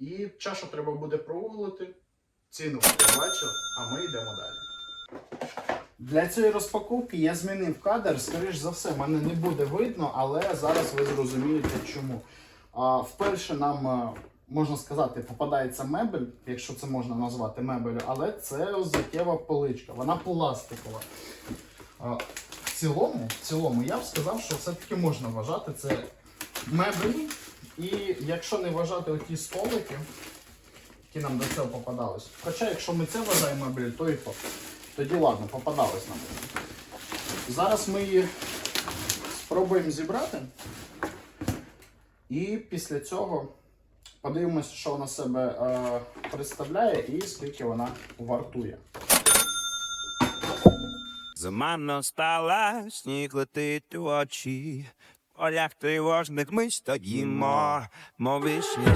І чашу треба буде прогуглити. Ціну ви побачили, а ми йдемо далі. Для цієї розпаковки я змінив кадр. Скоріш за все, мене не буде видно, але зараз ви зрозумієте чому. А, вперше нам, е, можна сказати, попадається мебель, якщо це можна назвати мебелю, але це взуттєва поличка, вона пластикова. А, в цілому, в цілому, я б сказав, що все-таки можна вважати це мебелі. І якщо не вважати оті столики, які нам до цього попадались. Хоча, якщо ми це вважаємо мебелі, то і то. Тоді ладно, попадались нам. Зараз ми її спробуємо зібрати. І після цього подивимося, що вона себе е, представляє і скільки вона вартує. Зима настала, сніг летить у очі. В полях тривожних ми стоїмо, мов вишні